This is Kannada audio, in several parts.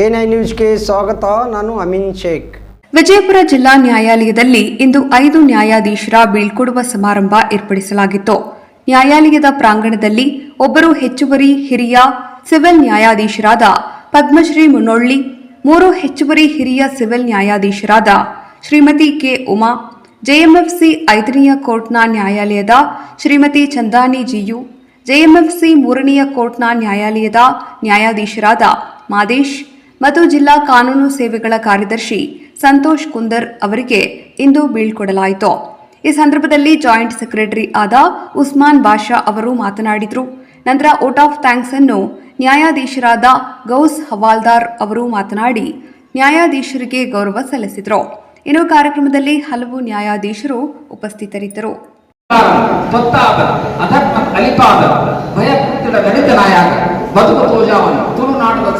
ಎನ್ ಐ ನ್ಯೂಸ್ಗೆ ಸ್ವಾಗತ. ನಾನು ಅಮಿನ್ ಶೇಖ್. ವಿಜಯಪುರ ಜಿಲ್ಲಾ ನ್ಯಾಯಾಲಯದಲ್ಲಿ ಇಂದು ಐದು ನ್ಯಾಯಾಧೀಶರ ಬೀಳ್ಕೊಡುವ ಸಮಾರಂಭ ಏರ್ಪಡಿಸಲಾಗಿತ್ತು. ನ್ಯಾಯಾಲಯದ ಪ್ರಾಂಗಣದಲ್ಲಿ ಒಬ್ಬರು ಹೆಚ್ಚುವರಿ ಹಿರಿಯ ಸಿವಿಲ್ ನ್ಯಾಯಾಧೀಶರಾದ ಪದ್ಮಶ್ರೀ ಮುನ್ನೊಳ್ಳಿ ಮೂರು ಹೆಚ್ಚುವರಿ ಹಿರಿಯ ಸಿವಿಲ್ ನ್ಯಾಯಾಧೀಶರಾದ ಶ್ರೀಮತಿ ಕೆ ಉಮಾ ಜೆಎಂಎಫ್ಸಿ ಐದನೆಯ ಕೋರ್ಟ್ನ ನ್ಯಾಯಾಲಯದ ಶ್ರೀಮತಿ ಚಂದಾನಿ ಜಿಯು ಜೆಎಂಎಫ್ಸಿ ಮೂರನೆಯ ಕೋರ್ಟ್ನ ನ್ಯಾಯಾಲಯದ ನ್ಯಾಯಾಧೀಶರಾದ ಮಾದೇಶ್ ಮತ್ತು ಜಿಲ್ಲಾ ಕಾನೂನು ಸೇವೆಗಳ ಕಾರ್ಯದರ್ಶಿ ಸಂತೋಷ್ ಕುಂದರ್ ಅವರಿಗೆ ಇಂದು ಬೀಳ್ಕೊಡಲಾಯಿತು. ಈ ಸಂದರ್ಭದಲ್ಲಿ ಜಾಯಿಂಟ್ ಸೆಕ್ರೆಟರಿ ಆದ ಉಸ್ಮಾನ್ ಬಾಷಾ ಅವರು ಮಾತನಾಡಿದರು. ನಂತರ ಓಟ್ ಆಫ್ ಥ್ಯಾಂಕ್ಸ್ ಅನ್ನು ನ್ಯಾಯಾಧೀಶರಾದ ಗೌಸ್ ಹವಾಲ್ದಾರ್ ಅವರು ಮಾತನಾಡಿ, ನ್ಯಾಯಾಧೀಶರಿಗೆ ಗೌರವ ಸಲ್ಲಿಸಿದರು. ಇನ್ನು ಕಾರ್ಯಕ್ರಮದಲ್ಲಿ ಹಲವು ನ್ಯಾಯಾಧೀಶರು ಉಪಸ್ಥಿತರಿದ್ದರು. ತೊತ್ತಾದ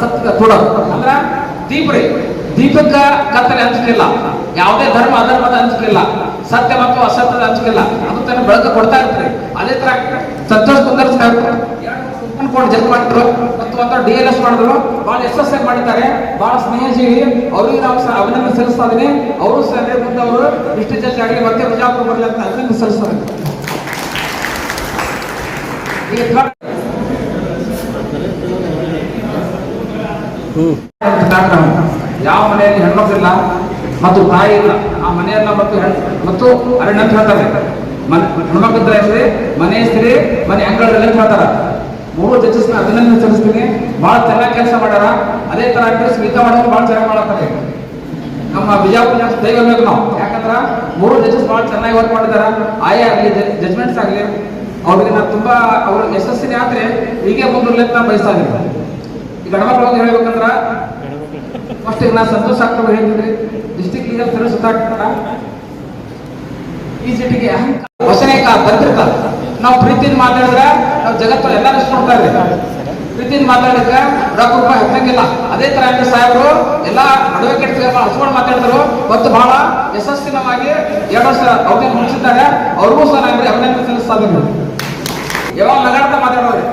ಸತ್ಯದ ತುಡ ಅಂದ್ರ ದೀಪರಿ ದೀಪಕ್ಕ ಕತ್ತಲೆ ಹಂಚಿಕೆಲ್ಲ ಯಾವುದೇ ಧರ್ಮ ಅಧರ್ಮದ ಹಂಚಿಕೆಲ್ಲ ಸತ್ಯ ಮತ್ತು ಅಸತ್ಯದ ಹಂಚಿಕೆಲ್ಲ ಅದು ತನ್ನ ಬೆಳಕು ಕೊಡ್ತಾ ಇರ್ತಾರೆ ಅದೇ ತರ Santosh Kundar sir court judge ಮಾಡಿದ್ರು. ಮತ್ತು ಒಂದು ಡಿ ಎಲ್ ಎಸ್ ಮಾಡಿದ್ರು. ಬಹಳ ಯಶಸ್ವಿ ಮಾಡಿದ್ದಾರೆ. ಬಹಳ ಸ್ನೇಹಜೀವಿ ಅವರಿಗೆ ನಾವು ಅಭಿನಂದನೆ ಸಲ್ಲಿಸ್ತಾ ಇದ್ದೀನಿ. ಅವರು ಸರ್ ಮುಂದೆ ಅವರು. ಇಷ್ಟು ಜಡ್ಜ್ ಆಗಲಿ, ಮತ್ತೆ ಬಿಜಾಪುರ ಬರಲಿ ಅಂತ ಅಭಿನಂದನೆ ಸಲ್ಲಿಸ್ತಾ ಇದ್ದೀನಿ. ಈಗ ಥರ್ಡ್ ಯಾವ ಮನೆಯಲ್ಲಿ ಹೆಣ್ಮಕ್ಳಿಲ್ಲ ಮತ್ತು ತಾಯಿ ಇಲ್ಲ, ಆ ಮನೆಯಲ್ಲ ಮತ್ತು ಮತ್ತು ಅರಣ್ಯ ಅಂತ ಹೇಳ್ತಾರೆ. ಮನೆ ಹೆಣ್ಮಕ್ಳಿದ್ರೆ ಹೆಸರಿ ಮನೆ ಹೆಸರಿ ಮನೆ ಅಂಗಳದಲ್ಲಿ ಅಂತ ಹೇಳ್ತಾರ. ಮೂರು ಜಡ್ಜಸ್ ಅಭಿನಂದನೆ ಸಲ್ಲಿಸ್ತೀನಿ ಬಹಳ ಚೆನ್ನಾಗಿ ಕೆಲಸ ಮಾಡ್ಯಾರ. ಅದೇ ತರ ಆಕ್ಟ್ರೆಸ್ ಸ್ಮಿತಾ ಮಾಡೋದು ಬಹಳ ಚೆನ್ನಾಗಿ ಮಾಡ್ತಾರೆ ನಮ್ಮ ಬಿಜಾಪುರ ದೈವ ಬೇಕು ನಾವು. ಯಾಕಂದ್ರ ಮೂರು ಜಡ್ಜಸ್ ಬಹಳ ಚೆನ್ನಾಗಿ ವರ್ಕ್ ಮಾಡಿದಾರ. ಆಯೇ ಆಗಲಿ ಜಜ್ಮೆಂಟ್ಸ್ ಆಗಲಿ. ಅವ್ರಿಗೆ ನಾವು ತುಂಬಾ, ಅವ್ರ ಯಶಸ್ಸಿನ ಆದ್ರೆ ಹೀಗೆ ಮುಂದುವರ್ಲಿ ಅಂತ ನಾನು ಬಯಸ್ತಾ ಈ ಗಣಮಕ್ಳು ಹೇಳ್ಬೇಕಂದ್ರ ಫಸ್ಟ್ ಈಗ ನಾನು ಸಂತೋಷ ಆಗ್ತಾವ ಹೇಳಿದ್ರಿ ಡಿಸ್ಟಿಕ್ ಲೀಗಲ್ ಸುತ್ತಾಡ್ತಾರ ಈ ಸಿಟಿಗೆ ಅಹಂಕಾರ ವಸನೇಕ ತಂತ್ರಿಕ ನಾವು ಪ್ರೀತಿಯಿಂದ ಮಾತಾಡಿದ್ರೆ ನಾವು ಜಗತ್ತು ಎಲ್ಲರೂ ಇಷ್ಟ ನೋಡ್ತಾ ಇದ್ದೀವಿ ಪ್ರೀತಿಯಿಂದ ಮಾತಾಡಿದ್ರೆ ರೊಕ್ಕ ರೂಪಾಯಿ ಹತ್ತಂಗಿಲ್ಲ ಅದೇ ತರ ಅಂದ್ರೆ ಸಾಹೇಬರು ಎಲ್ಲ ಅಡ್ವೊಕೇಟ್ಸ್ ಹಚ್ಕೊಂಡು ಮಾತಾಡಿದ್ರು. ಮತ್ತು ಬಹಳ ಯಶಸ್ವಿನವಾಗಿ ಎರಡು ವರ್ಷ ಅವಧಿ ಮುಗಿಸಿದ್ದಾರೆ. ಅವ್ರಿಗೂ ಸಹ ನಾನು ಅಭಿನಂದನೆ ಸಲ್ಲಿಸ್ತಾ ಇದ್ದೀನಿ ಯಾವಾಗ ನಗಾಡ್ತಾ ಮಾತಾಡೋರು?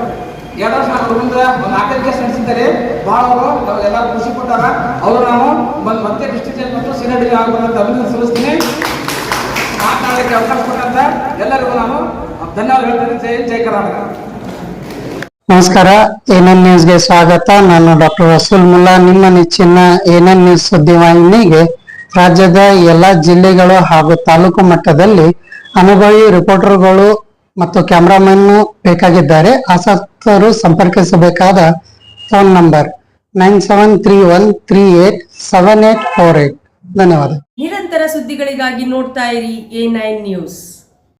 ಎರಡು ವರ್ಷ ನಾನು ಮುಂದೆ ಒಂದು ನಾಲ್ಕೈದು ಕೇಸ್ ನಡೆಸಿದ್ದಾರೆ. ಬಹಳ ಅವರು ನಮಗೆಲ್ಲ ಖುಷಿ ಕೊಟ್ಟಾರ ಅವರು ನಾವು ಬಂದ್ ಮತ್ತೆ ಜಡ್ಜ್ ಮತ್ತು ಸೀನಿಯರ್ ಡಿಗ್ರಿ ಆಗಬೇಕಂತ ಅಭಿನಂದನೆ ಸಲ್ಲಿಸ್ತೀನಿ. ಮಾತನಾಡಲಿಕ್ಕೆ ಅವಕಾಶ ಕೊಟ್ಟಂತ ಎಲ್ಲರಿಗೂ ನಾನು ಧನ್ಯವಾದ ಹೇಳ್ತೀನಿ ಜೈ ಜೈ ಕರ್ನಾಟಕ. ನಮಸ್ಕಾರ, ಎನ್ಎನ್ ನ್ಯೂಸ್ಗೆ ಸ್ವಾಗತ. ನಾನು ಡಾಕ್ಟರ್ ವಸೂಲ್ ಮುಲ್ಲಾ. ನಿಮ್ಮ ನೆಚ್ಚಿನ ಎನ್ಎನ್ ನ್ಯೂಸ್ ಸುದ್ದಿವಾಹಿನಿಗೆ ರಾಜ್ಯದ ಎಲ್ಲಾ ಜಿಲ್ಲೆಗಳು ಹಾಗೂ ತಾಲೂಕು ಮಟ್ಟದಲ್ಲಿ ಅನುಭವಿ ರಿಪೋರ್ಟರ್ಗಳು ಮತ್ತು ಕ್ಯಾಮ್ರಾಮನ್ ಬೇಕಾಗಿದ್ದಾರೆ. ಆಸಕ್ತರು ಸಂಪರ್ಕಿಸಬೇಕಾದ phone number nine seven three one three eight seven eight four eight. ಧನ್ಯವಾದ. ನಿರಂತರ ಸುದ್ದಿಗಳಿಗಾಗಿ ನೋಡ್ತಾ ಇರಿ ಎ ನೈನ್ ನ್ಯೂಸ್.